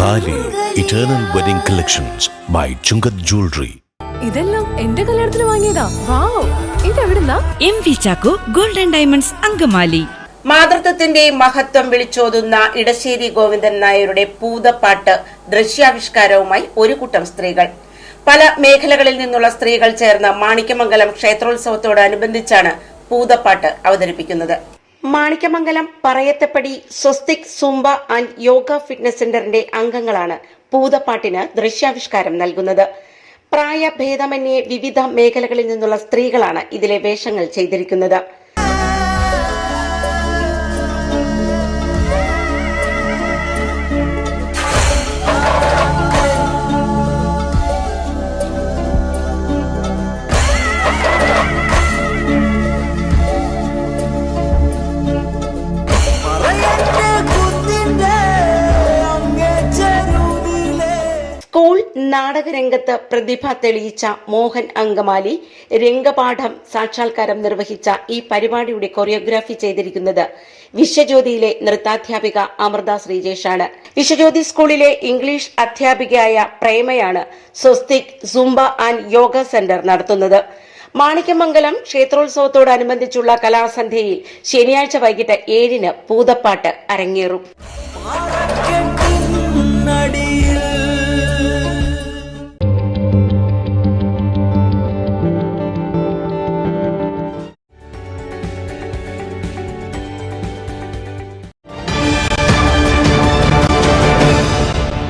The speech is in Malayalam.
താലി eternal wedding collections by Chungath jewellery ഇതെല്ലാം എന്റെ കല്യാണത്തിന് വാങ്ങിയതാ. Wow. ഇതെവിടുന്നാ? M V Chacko golden diamonds Angamaly. മാതൃത്വത്തിന്റെ മഹത്വം വിളിച്ചോതുന്ന ഇടശ്ശേരി ഗോവിന്ദൻ നായരുടെ പൂതപ്പാട്ട് ദൃശ്യാവിഷ്കാരവുമായി ഒരു കൂട്ടം സ്ത്രീകൾ. പല മേഖലകളിൽ നിന്നുള്ള സ്ത്രീകൾ ചേർന്ന് മാണിക്യമംഗലം ക്ഷേത്രോത്സവത്തോടനുബന്ധിച്ചാണ് പൂതപ്പാട്ട് അവതരിപ്പിക്കുന്നത്. Manikyamangalam Parayathappadi Swastik Zumba and yoga fitness സെന്ററിന്റെ അംഗങ്ങളാണ് പൂതപ്പാട്ടിന് ദൃശ്യാവിഷ്കാരം നൽകുന്നത്. പ്രായഭേദമന്യേ വിവിധ മേഖലകളിൽ നിന്നുള്ള സ്ത്രീകളാണ് ഇതിലെ വേഷങ്ങൾ ചെയ്തിരിക്കുന്നത്. നാടകരംഗത്ത് പ്രതിഭ തെളിയിച്ച മോഹൻ അങ്കമാലി രംഗപാഠം സാക്ഷാത്കാരം നിർവഹിച്ച ഈ പരിപാടിയുടെ കൊറിയോഗ്രാഫി ചെയ്തിരിക്കുന്നത് വിശ്വജ്യോതിയിലെ നൃത്താധ്യാപിക അമൃത ശ്രീജേഷാണ്. വിശ്വജ്യോതി സ്കൂളിലെ ഇംഗ്ലീഷ് അധ്യാപികയായ പ്രേമയാണ് Swastik Zumba and yoga centre നടത്തുന്നത്. മാണിക്യമംഗലം ക്ഷേത്രോത്സവത്തോടനുബന്ധിച്ചുള്ള കലാസന്ധ്യയിൽ ശനിയാഴ്ച വൈകിട്ട് ഏഴിന് പൂതപ്പാട്ട് അരങ്ങേറും.